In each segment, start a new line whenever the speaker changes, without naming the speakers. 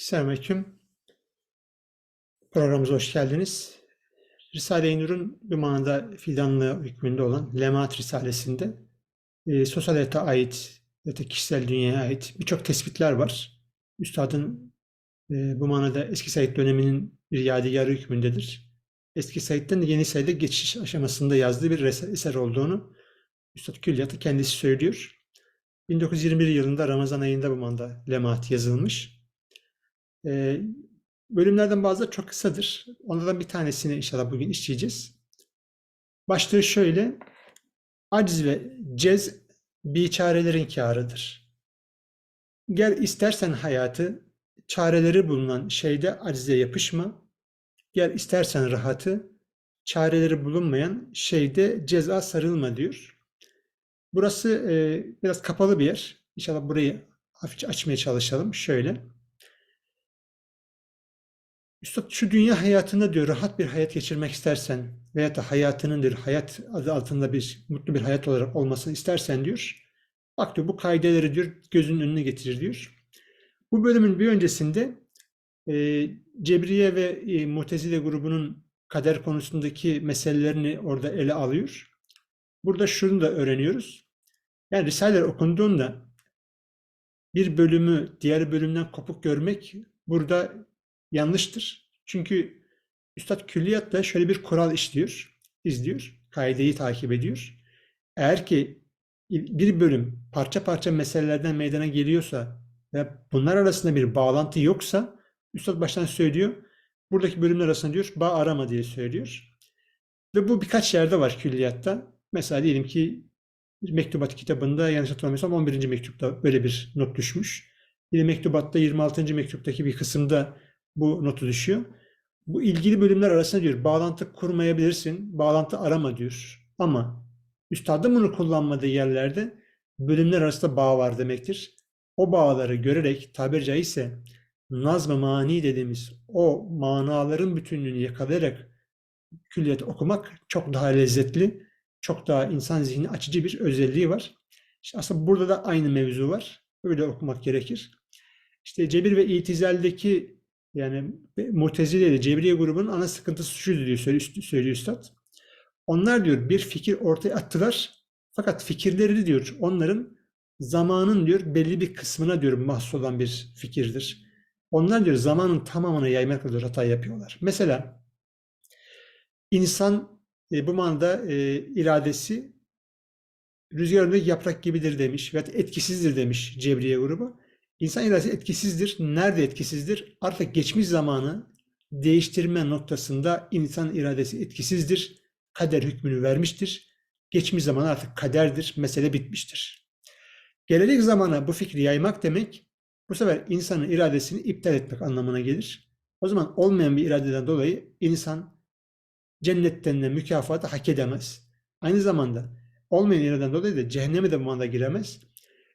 Selamünaleyküm. Programımıza hoş geldiniz. Risale-i Nur'un bir manada fidanlığı hükmünde olan Lemaat Risalesi'nde e, sosyal hayata ait ya da kişisel dünyaya ait birçok tespitler var. Üstadın e, bu manada eski Said döneminin bir yadigarı hükmündedir. Eski Said'den de yeni Said'e geçiş aşamasında yazdığı bir eser olduğunu Üstad Külliyat'ı kendisi söylüyor. 1921 yılında Ramazan ayında bu manada Lemaat yazılmış. Bölümlerden bazıları çok kısadır. Onlardan bir tanesini inşallah bugün işleyeceğiz. Başlığı şöyle. Aciz ve cez biçarelerin kârıdır. Gel istersen hayatı, çareleri bulunan şeyde acize yapışma. Gel istersen rahatı, çareleri bulunmayan şeyde ceza sarılma diyor. Burası e, biraz kapalı bir yer. İnşallah burayı hafifçe açmaya çalışalım. Şöyle. Üstad şu dünya hayatında diyor rahat bir hayat geçirmek istersen veya da hayatının diyor hayat adı altında bir mutlu bir hayat olarak olmasını istersen diyor. Bak diyor bu kaideleri diyor gözünün önüne getirir diyor. Bu bölümün bir öncesinde e, Cebriye ve e, Mutezile grubunun kader konusundaki meselelerini orada ele alıyor. Burada şunu da öğreniyoruz. Yani Risaleler okunduğunda bir bölümü diğer bölümden kopuk görmek burada yanlıştır. Çünkü Üstad Külliyat'ta şöyle bir kural işliyor, izliyor, kaideyi takip ediyor. Eğer ki bir bölüm parça parça meselelerden meydana geliyorsa ve bunlar arasında bir bağlantı yoksa Üstad baştan söylüyor, buradaki bölümler arasında diyor, bağ arama diye söylüyor. Ve bu birkaç yerde var külliyatta. Mesela diyelim ki mektubat kitabında yanlış hatırlamıyorsam 11. mektupta böyle bir not düşmüş. Yine mektubatta 26. mektuptaki bir kısımda bu notu düşüyor. Bu ilgili bölümler arasında diyor bağlantı kurmayabilirsin, bağlantı arama diyor. Ama üstadın bunu kullanmadığı yerlerde bölümler arasında bağ var demektir. O bağları görerek tabiri caizse nazm-ı mani dediğimiz o manaların bütünlüğünü yakalayarak külliyat okumak çok daha lezzetli, çok daha insan zihni açıcı bir özelliği var. İşte aslında burada da aynı mevzu var. Öyle okumak gerekir. İşte cebir ve itizaldeki yani Mu'tezile ile Cebriye grubunun ana sıkıntısı şuydu diyor söylüyor, söylüyor Üstad. Onlar diyor bir fikir ortaya attılar. Fakat fikirleri diyor onların zamanın diyor belli bir kısmına diyor mahsus olan bir fikirdir. Onlar diyor zamanın tamamını yaymakla diyor hata yapıyorlar. Mesela insan e, bu manada e, iradesi rüzgarındaki yaprak gibidir demiş ve etkisizdir demiş Cebriye grubu. İnsan iradesi etkisizdir. Nerede etkisizdir? Artık geçmiş zamanı değiştirme noktasında insan iradesi etkisizdir. Kader hükmünü vermiştir. Geçmiş zaman artık kaderdir. Mesele bitmiştir. Gelecek zamana bu fikri yaymak demek bu sefer insanın iradesini iptal etmek anlamına gelir. O zaman olmayan bir iradeden dolayı insan cennetten de mükafatı hak edemez. Aynı zamanda olmayan iradeden dolayı da cehenneme de bu manada giremez.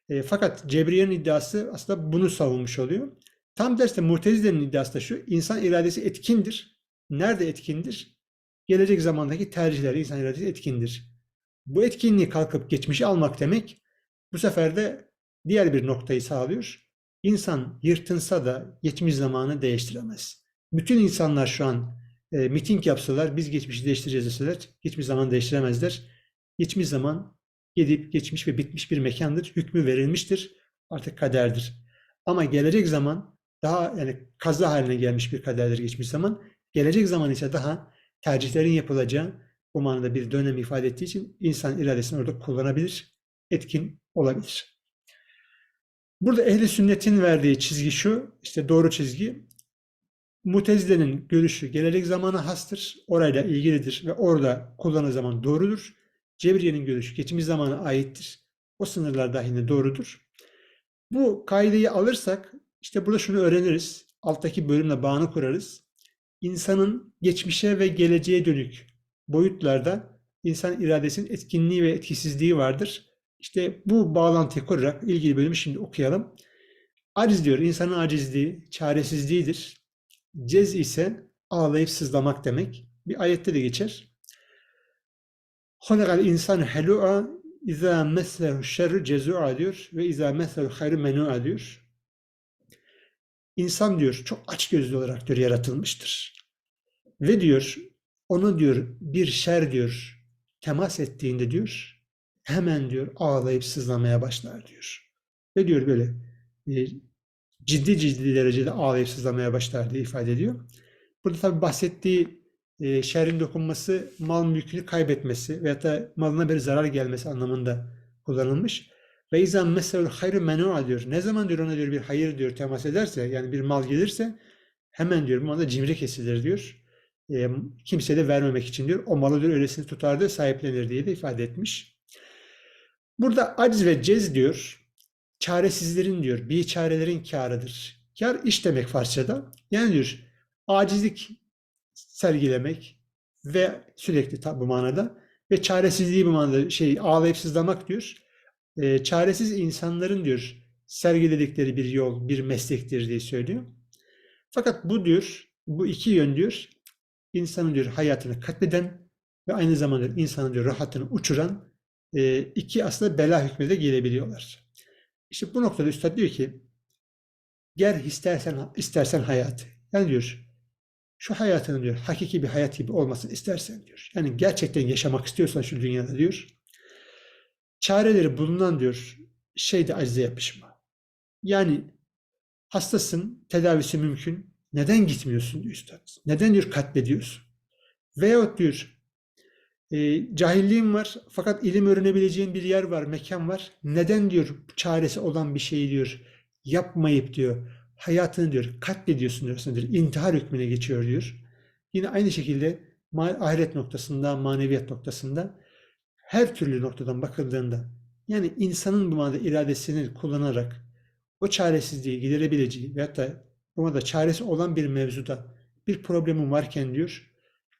E, fakat Cebriye'nin iddiası aslında bunu savunmuş oluyor. Tam tersi Mutezile'nin iddiası da şu, insan iradesi etkindir. Nerede etkindir? Gelecek zamandaki tercihleri insan iradesi etkindir. Bu etkinliği kalkıp geçmişi almak demek, bu sefer de diğer bir noktayı sağlıyor. İnsan yırtınsa da geçmiş zamanı değiştiremez. Bütün insanlar şu an e, miting yapsalar, biz geçmişi değiştireceğiz deseler, geçmiş zaman değiştiremezler. Geçmiş zaman gidip geçmiş ve bitmiş bir mekandır. Hükmü verilmiştir. Artık kaderdir. Ama gelecek zaman daha yani kaza haline gelmiş bir kaderdir geçmiş zaman. Gelecek zaman ise daha tercihlerin yapılacağı bu manada bir dönem ifade ettiği için insan iradesini orada kullanabilir, etkin olabilir. Burada ehli sünnetin verdiği çizgi şu, işte doğru çizgi. Mutezile'nin görüşü gelecek zamana hastır, orayla ilgilidir ve orada kullanılan zaman doğrudur. Cebriye'nin görüşü geçmiş zamana aittir. O sınırlar dahilinde doğrudur. Bu kaideyi alırsak işte burada şunu öğreniriz. Alttaki bölümle bağını kurarız. İnsanın geçmişe ve geleceğe dönük boyutlarda insan iradesinin etkinliği ve etkisizliği vardır. İşte bu bağlantıyı kurarak ilgili bölümü şimdi okuyalım. Aciz diyor, insanın acizliği, çaresizliğidir. Cez ise ağlayıp sızlamak demek. Bir ayette de geçer. Halakal insan helu'a İza meslehu şerru cezu'a diyor ve izâ meslehu hayru menû'a diyor. insan diyor çok açgözlü olarak diyor yaratılmıştır. Ve diyor onu diyor bir şer diyor temas ettiğinde diyor hemen diyor ağlayıp sızlamaya başlar diyor. Ve diyor böyle e, ciddi ciddi derecede ağlayıp sızlamaya başlar diye ifade ediyor. Burada tabi bahsettiği e, şerrin dokunması mal mülkünü kaybetmesi veyahut da malına bir zarar gelmesi anlamında kullanılmış. Ve izâ mesel hayru menû'a diyor. Ne zaman diyor ona diyor bir hayır diyor temas ederse yani bir mal gelirse hemen diyor bu anda cimri kesilir diyor. E, kimseye de vermemek için diyor. O malı diyor öylesini tutar diyor sahiplenir diye de ifade etmiş. Burada aciz ve cez diyor. Çaresizlerin diyor. Bir çarelerin kârıdır. Kâr iş demek Farsçada. Yani diyor acizlik sergilemek ve sürekli tabi bu manada ve çaresizliği bu manada şey ağlayıp sızlamak diyor. E, çaresiz insanların diyor sergiledikleri bir yol, bir meslektir diye söylüyor. Fakat bu diyor, bu iki yön diyor, insanın diyor hayatını katleden ve aynı zamanda insanın diyor rahatını uçuran e, iki aslında bela hükmü de gelebiliyorlar. İşte bu noktada Üstad diyor ki, ger istersen istersen hayat. Yani diyor, şu hayatının diyor hakiki bir hayat gibi olmasını istersen diyor. Yani gerçekten yaşamak istiyorsan şu dünyada diyor. Çareleri bulunan diyor şeyde acize yapışma. Yani hastasın, tedavisi mümkün. Neden gitmiyorsun diyor üstad. Neden diyor katlediyorsun? Veyahut diyor e, cahilliğin var fakat ilim öğrenebileceğin bir yer var, mekan var. Neden diyor çaresi olan bir şeyi diyor yapmayıp diyor hayatını diyor katlediyorsun diyor, diyor intihar hükmüne geçiyor diyor. Yine aynı şekilde ahiret noktasında, maneviyat noktasında her türlü noktadan bakıldığında yani insanın bu manada iradesini kullanarak o çaresizliği giderebileceği veyahut da bu manada çaresi olan bir mevzuda bir problemin varken diyor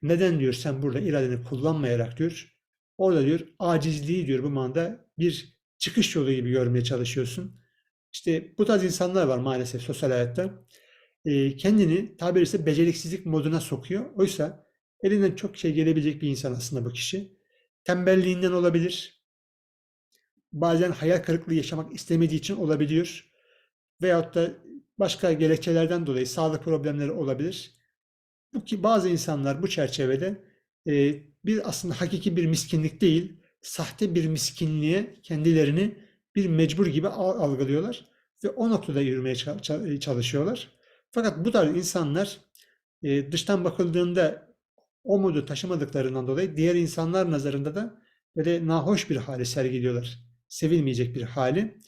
neden diyor sen burada iradeni kullanmayarak diyor orada diyor acizliği diyor bu manada bir çıkış yolu gibi görmeye çalışıyorsun. İşte bu tarz insanlar var maalesef sosyal hayatta. E, kendini tabiri ise beceriksizlik moduna sokuyor. Oysa elinden çok şey gelebilecek bir insan aslında bu kişi. Tembelliğinden olabilir. Bazen hayal kırıklığı yaşamak istemediği için olabiliyor. Veyahut da başka gerekçelerden dolayı sağlık problemleri olabilir. Bu ki bazı insanlar bu çerçevede e, bir aslında hakiki bir miskinlik değil, sahte bir miskinliğe kendilerini bir mecbur gibi algılıyorlar ve o noktada yürümeye çalışıyorlar. Fakat bu tarz insanlar e, dıştan bakıldığında o modu taşımadıklarından dolayı diğer insanlar nazarında da böyle nahoş bir hali sergiliyorlar. Sevilmeyecek bir hali.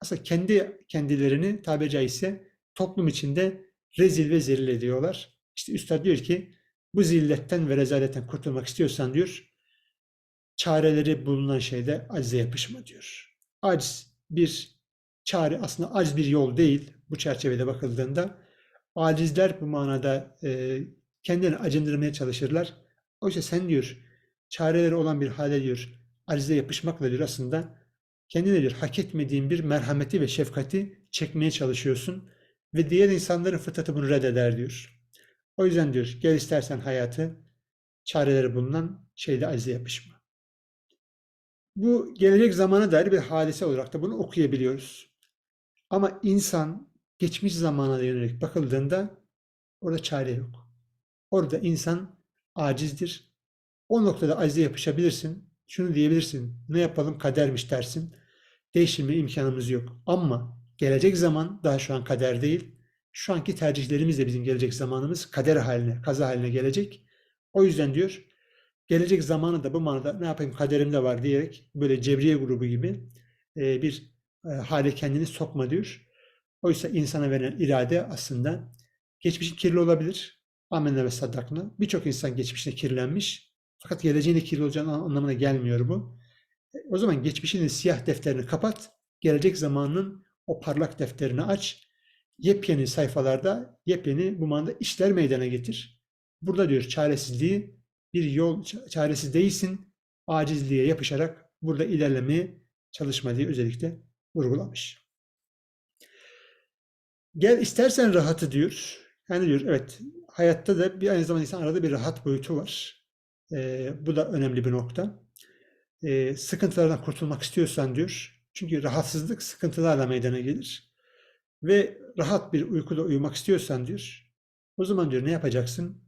Aslında kendi kendilerini tabiri caizse toplum içinde rezil ve zelil ediyorlar. İşte Üstad diyor ki bu zilletten ve rezaletten kurtulmak istiyorsan diyor çareleri bulunan şeyde acize yapışma diyor. Aciz bir çare aslında aciz bir yol değil bu çerçevede bakıldığında. Acizler bu manada e, kendilerini acındırmaya çalışırlar. Oysa sen diyor çareleri olan bir hale diyor acize yapışmakla diyor aslında kendine diyor hak etmediğin bir merhameti ve şefkati çekmeye çalışıyorsun ve diğer insanların fıtratı bunu reddeder diyor. O yüzden diyor gel istersen hayatı çareleri bulunan şeyde acize yapışma. Bu gelecek zamana dair bir hadise olarak da bunu okuyabiliyoruz. Ama insan geçmiş zamana yönelik bakıldığında orada çare yok. Orada insan acizdir. O noktada acize yapışabilirsin. Şunu diyebilirsin. Ne yapalım kadermiş dersin. Değiştirme imkanımız yok. Ama gelecek zaman daha şu an kader değil. Şu anki tercihlerimiz de bizim gelecek zamanımız kader haline, kaza haline gelecek. O yüzden diyor gelecek zamanı da bu manada ne yapayım kaderimde var diyerek böyle cebriye grubu gibi e, bir e, hale kendini sokma diyor. Oysa insana verilen irade aslında geçmişin kirli olabilir. Amenna ve sadakna. Birçok insan geçmişte kirlenmiş. Fakat geleceğinde kirli olacağını anlamına gelmiyor bu. E, o zaman geçmişinin siyah defterini kapat. Gelecek zamanın o parlak defterini aç. Yepyeni sayfalarda yepyeni bu manada işler meydana getir. Burada diyor çaresizliği bir yol çaresiz değilsin, acizliğe yapışarak burada ilerlemeye çalışma diye özellikle vurgulamış. Gel istersen rahatı diyor. Yani diyor evet hayatta da bir aynı zamanda insan arada bir rahat boyutu var. Ee, bu da önemli bir nokta. Ee, sıkıntılardan kurtulmak istiyorsan diyor. Çünkü rahatsızlık sıkıntılarla meydana gelir. Ve rahat bir uykuda uyumak istiyorsan diyor, o zaman diyor ne yapacaksın?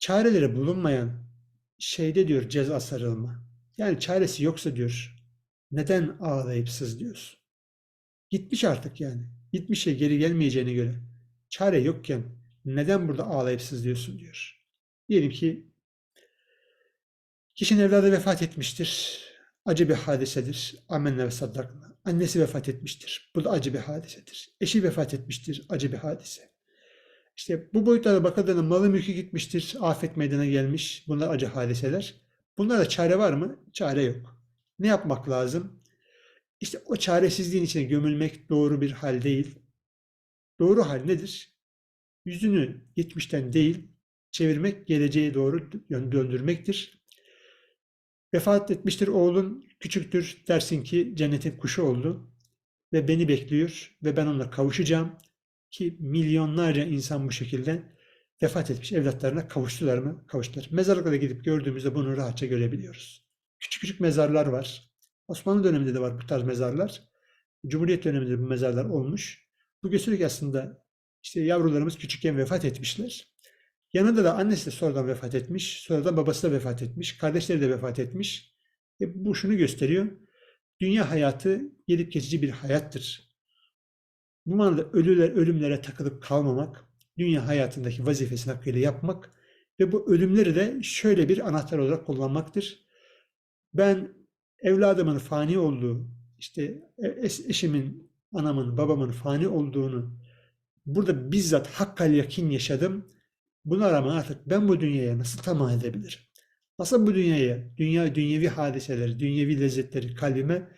Çareleri bulunmayan şeyde diyor ceza sarılma. Yani çaresi yoksa diyor neden ağlayıp sızlıyorsun? Gitmiş artık yani. Gitmiş şey geri gelmeyeceğine göre. Çare yokken neden burada ağlayıp sızlıyorsun diyor. Diyelim ki kişinin evladı vefat etmiştir. Acı bir hadisedir. Amenna ve saddakna. Annesi vefat etmiştir. Bu da acı bir hadisedir. Eşi vefat etmiştir. Acı bir hadise. İşte bu boyutlara bakıldığında malı mülkü gitmiştir. Afet meydana gelmiş. Bunlar acı hadiseler. Bunlara çare var mı? Çare yok. Ne yapmak lazım? İşte o çaresizliğin içine gömülmek doğru bir hal değil. Doğru hal nedir? Yüzünü geçmişten değil, çevirmek, geleceğe doğru döndürmektir. Vefat etmiştir oğlun, küçüktür, dersin ki cennetin kuşu oldu ve beni bekliyor ve ben onunla kavuşacağım ki milyonlarca insan bu şekilde vefat etmiş evlatlarına kavuştular mı? Kavuştular. Mezarlıklara gidip gördüğümüzde bunu rahatça görebiliyoruz. Küçük küçük mezarlar var. Osmanlı döneminde de var bu tarz mezarlar. Cumhuriyet döneminde bu mezarlar olmuş. Bu gösteriyor ki aslında işte yavrularımız küçükken vefat etmişler. Yanında da annesi de sonradan vefat etmiş. Sonradan babası da vefat etmiş. Kardeşleri de vefat etmiş. E bu şunu gösteriyor. Dünya hayatı gelip geçici bir hayattır. Bu manada ölüler, ölümlere takılıp kalmamak, dünya hayatındaki vazifesini hakkıyla yapmak ve bu ölümleri de şöyle bir anahtar olarak kullanmaktır. Ben evladımın fani olduğu, işte eşimin, anamın, babamın fani olduğunu burada bizzat hakkal yakin yaşadım. Buna rağmen artık ben bu dünyaya nasıl tamah edebilirim? Nasıl bu dünyaya, dünya dünyevi hadiseleri, dünyevi lezzetleri kalbime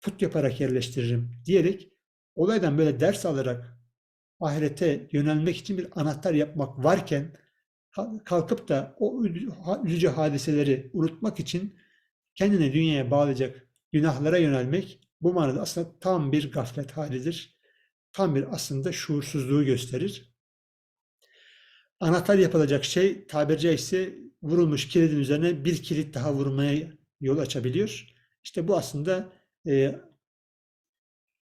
put yaparak yerleştiririm diyerek olaydan böyle ders alarak ahirete yönelmek için bir anahtar yapmak varken kalkıp da o üzücü hadiseleri unutmak için kendini dünyaya bağlayacak günahlara yönelmek bu manada aslında tam bir gaflet halidir. Tam bir aslında şuursuzluğu gösterir. Anahtar yapılacak şey tabiri caizse vurulmuş kilidin üzerine bir kilit daha vurmaya yol açabiliyor. İşte bu aslında e,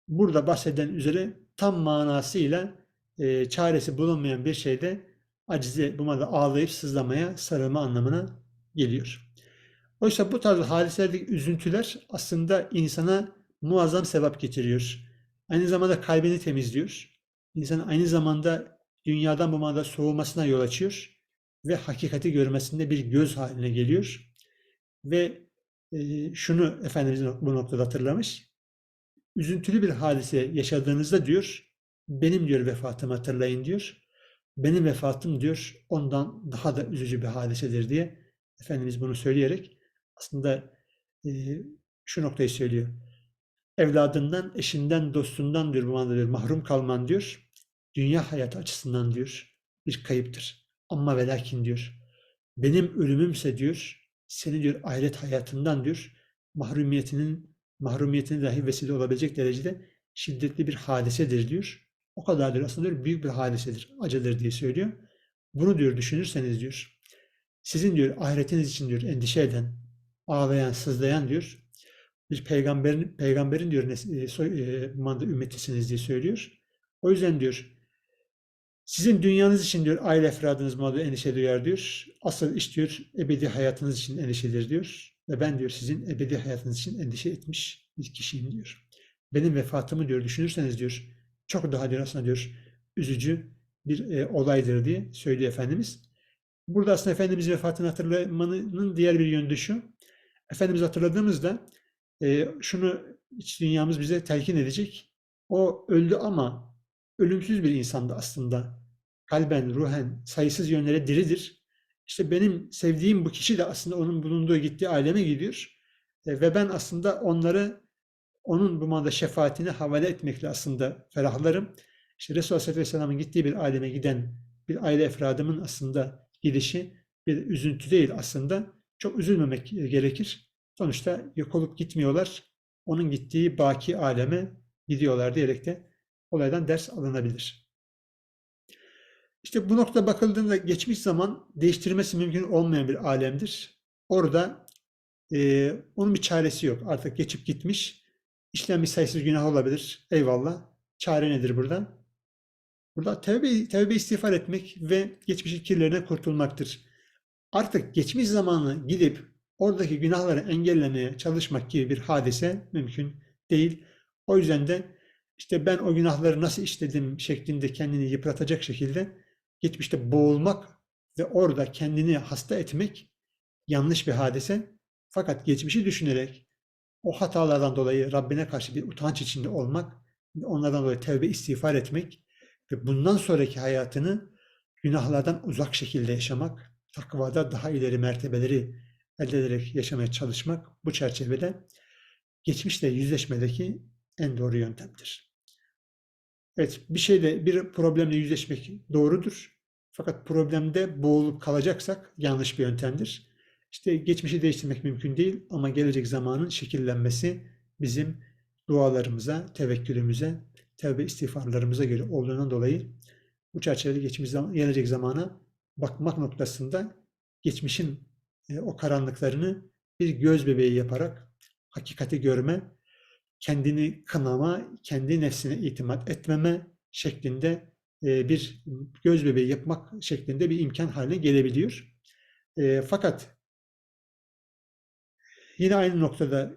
burada bahseden üzere tam manasıyla e, çaresi bulunmayan bir şeyde acize bu manada ağlayıp sızlamaya sarılma anlamına geliyor. Oysa bu tarz hadiselerdeki üzüntüler aslında insana muazzam sevap getiriyor. Aynı zamanda kalbini temizliyor. İnsan aynı zamanda dünyadan bu manada soğumasına yol açıyor ve hakikati görmesinde bir göz haline geliyor. Ve e, şunu Efendimiz bu noktada hatırlamış. Üzüntülü bir hadise yaşadığınızda diyor, benim diyor vefatımı hatırlayın diyor. Benim vefatım diyor ondan daha da üzücü bir hadisedir diye Efendimiz bunu söyleyerek aslında e, şu noktayı söylüyor. Evladından, eşinden, dostundan diyor bu diyor, mahrum kalman diyor. Dünya hayatı açısından diyor bir kayıptır. Ama ve lakin diyor. Benim ölümümse diyor seni diyor ahiret hayatından diyor mahrumiyetinin mahrumiyetine dahi vesile olabilecek derecede şiddetli bir hadisedir diyor. O kadar diyor aslında diyor büyük bir hadisedir, acıdır diye söylüyor. Bunu diyor düşünürseniz diyor sizin diyor ahiretiniz için diyor endişe eden, ağlayan, sızlayan diyor bir peygamberin peygamberin diyor e, soy, e, manda ümmetisiniz diye söylüyor. O yüzden diyor sizin dünyanız için diyor aile efradınız mağdur endişe duyar diyor. Asıl iş diyor ebedi hayatınız için endişedir diyor. Ve ben diyor sizin ebedi hayatınız için endişe etmiş bir kişiyim diyor. Benim vefatımı diyor düşünürseniz diyor çok daha diyor aslında diyor üzücü bir e, olaydır diye söylüyor Efendimiz. Burada aslında Efendimiz vefatını hatırlamanın diğer bir yönü şu. Efendimiz hatırladığımızda e, şunu iç dünyamız bize telkin edecek. O öldü ama ölümsüz bir insandı aslında. Kalben, ruhen, sayısız yönlere diridir. İşte benim sevdiğim bu kişi de aslında onun bulunduğu gittiği aleme gidiyor. E, ve ben aslında onları onun bu manada şefaatine havale etmekle aslında ferahlarım. İşte Resulullah sallallahu aleyhi ve sellem'in gittiği bir aleme giden bir aile efradımın aslında gidişi bir üzüntü değil aslında. Çok üzülmemek gerekir. Sonuçta yok olup gitmiyorlar. Onun gittiği baki aleme gidiyorlar diyerek de olaydan ders alınabilir. İşte bu nokta bakıldığında geçmiş zaman değiştirmesi mümkün olmayan bir alemdir. Orada e, onun bir çaresi yok. Artık geçip gitmiş. İşlenmiş sayısız günah olabilir. Eyvallah. Çare nedir burada? Burada tevbe, tevbe istiğfar etmek ve geçmişin kirlerine kurtulmaktır. Artık geçmiş zamanı gidip oradaki günahları engellemeye çalışmak gibi bir hadise mümkün değil. O yüzden de işte ben o günahları nasıl işledim şeklinde kendini yıpratacak şekilde geçmişte boğulmak ve orada kendini hasta etmek yanlış bir hadise. Fakat geçmişi düşünerek o hatalardan dolayı Rabbine karşı bir utanç içinde olmak, onlardan dolayı tevbe istiğfar etmek ve bundan sonraki hayatını günahlardan uzak şekilde yaşamak, takvada daha ileri mertebeleri elde ederek yaşamaya çalışmak bu çerçevede geçmişle yüzleşmedeki en doğru yöntemdir. Evet, bir şeyle, bir problemle yüzleşmek doğrudur. Fakat problemde boğulup kalacaksak yanlış bir yöntemdir. İşte geçmişi değiştirmek mümkün değil ama gelecek zamanın şekillenmesi bizim dualarımıza, tevekkülümüze, tevbe istiğfarlarımıza göre olduğundan dolayı bu çerçevede geçmiş zaman, gelecek zamana bakmak noktasında geçmişin e, o karanlıklarını bir göz bebeği yaparak hakikati görme, kendini kınama, kendi nefsine itimat etmeme şeklinde bir göz bebeği yapmak şeklinde bir imkan haline gelebiliyor. E, fakat yine aynı noktada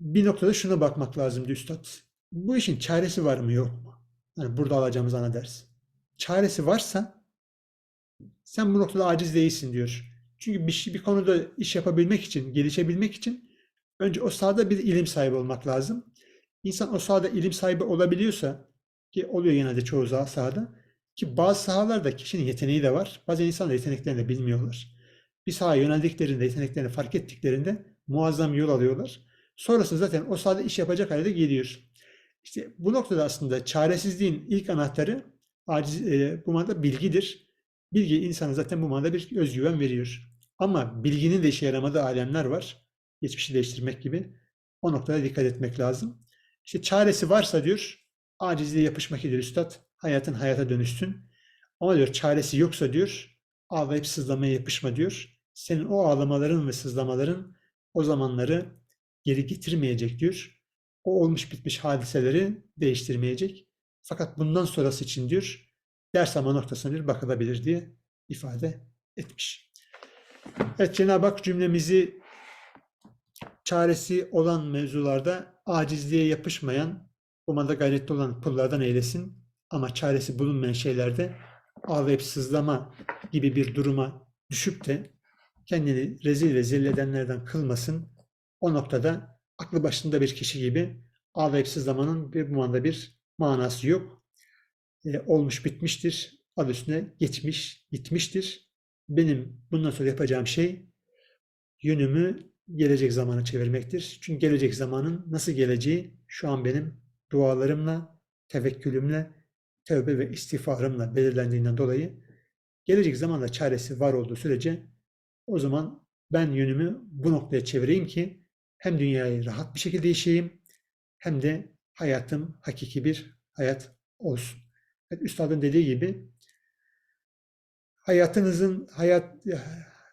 bir noktada şuna bakmak lazım üstad. Bu işin çaresi var mı yok mu? Yani burada alacağımız ana ders. Çaresi varsa sen bu noktada aciz değilsin diyor. Çünkü bir, şey, bir konuda iş yapabilmek için, gelişebilmek için önce o sahada bir ilim sahibi olmak lazım. İnsan o sahada ilim sahibi olabiliyorsa ki oluyor genelde çoğu sahada ki bazı sahalarda kişinin yeteneği de var. Bazı insanlar yeteneklerini de bilmiyorlar. Bir sahaya yöneldiklerinde, yeteneklerini fark ettiklerinde muazzam yol alıyorlar. Sonrasında zaten o sahada iş yapacak hale de geliyor. İşte bu noktada aslında çaresizliğin ilk anahtarı aciz, e, bu manada bilgidir. Bilgi insana zaten bu manada bir özgüven veriyor. Ama bilginin de işe yaramadığı alemler var. Geçmişi değiştirmek gibi. O noktada dikkat etmek lazım. İşte çaresi varsa diyor, acizliğe yapışmak idir üstad. Hayatın hayata dönüşsün. Ama diyor çaresi yoksa diyor, ağlayıp sızlamaya yapışma diyor. Senin o ağlamaların ve sızlamaların o zamanları geri getirmeyecek diyor. O olmuş bitmiş hadiseleri değiştirmeyecek. Fakat bundan sonrası için diyor, ders ama noktasına bir bakılabilir diye ifade etmiş. Evet Cenab-ı Hak cümlemizi çaresi olan mevzularda acizliğe yapışmayan, umada gayretli olan kullardan eylesin. Ama çaresi bulunmayan şeylerde ağlayıp sızlama gibi bir duruma düşüp de kendini rezil ve zilledenlerden kılmasın. O noktada aklı başında bir kişi gibi ağlayıp sızlamanın bir bu anda bir manası yok. E, olmuş bitmiştir. Adı üstüne geçmiş, gitmiştir. Benim bundan sonra yapacağım şey yönümü gelecek zamana çevirmektir. Çünkü gelecek zamanın nasıl geleceği şu an benim dualarımla, tevekkülümle, tövbe ve istiğfarımla belirlendiğinden dolayı gelecek zamanda çaresi var olduğu sürece o zaman ben yönümü bu noktaya çevireyim ki hem dünyayı rahat bir şekilde yaşayayım hem de hayatım hakiki bir hayat olsun. Evet, Üstadın dediği gibi hayatınızın hayat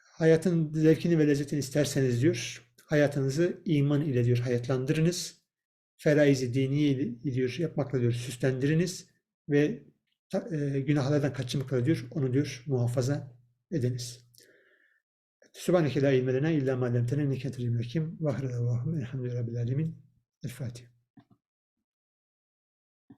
hayatın zevkini ve lezzetini isterseniz diyor, hayatınızı iman ile diyor hayatlandırınız. Feraizi dini ile diyor yapmakla diyor süslendiriniz ve e, günahlardan kaçınmakla diyor onu diyor muhafaza ediniz. Sübhaneke la ilme lena illa ma entel hakim ve ahire davahum elhamdülillahi rabbil alemin. El Fatiha.